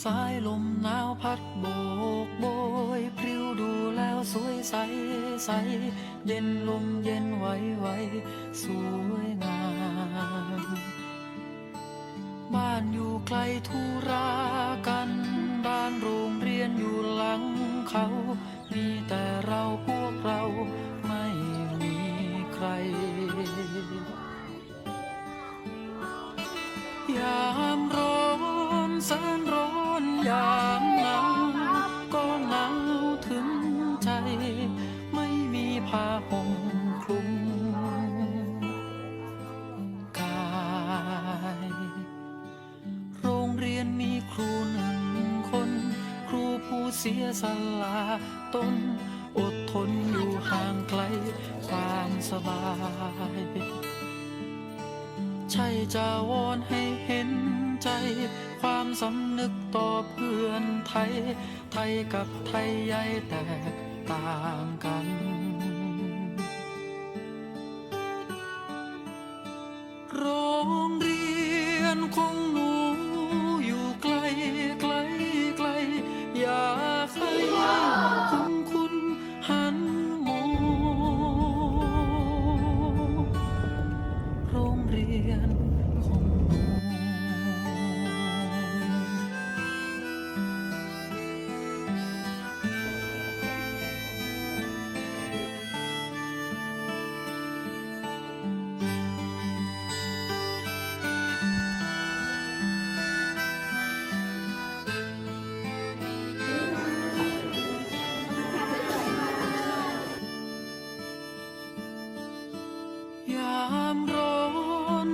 สายลมหนาวพัดโบกโบยพริ้วดูแล้วสวยใสใส เย็นลมเย็นไหวไหวสวยงาม บ้านอยู่ไกลทุรากันบ้านโรงเรียนอยู่หลังเขา มีแต่เราพวกเราไม่มีใคร ยามหนาวก็หนาวถึงใจ ไม่มีผ้าห่มคลุมกายโรงเรียนมีครูหนึ่งคน ครูผู้เสียสละตนอดทนอยู่ห่างไกลความสบาย ใช่จะวอนให้เห็น ใจ ความสำนึกต่อเพื่อนไทย ไทยกับไทยใหญ่แตกต่างกัน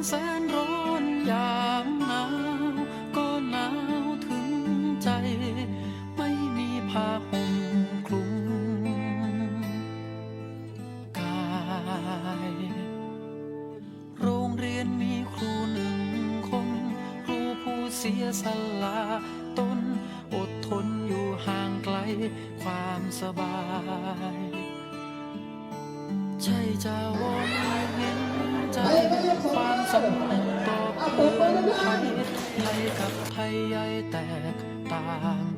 แสนร้อนยามหนาวก็หนาวถึงใจ ไม่มีผ้าห่มคลุมกาย โรงเรียนมีครูหนึ่งคน ครูผู้เสียสละตนอดทนอยู่ห่างไกลความสบาย ใช่จะวอนให้เห็น ใจความสำนึกต่อเพื่อนไทยไทยกับไทยใหญ่แตกต่างกัน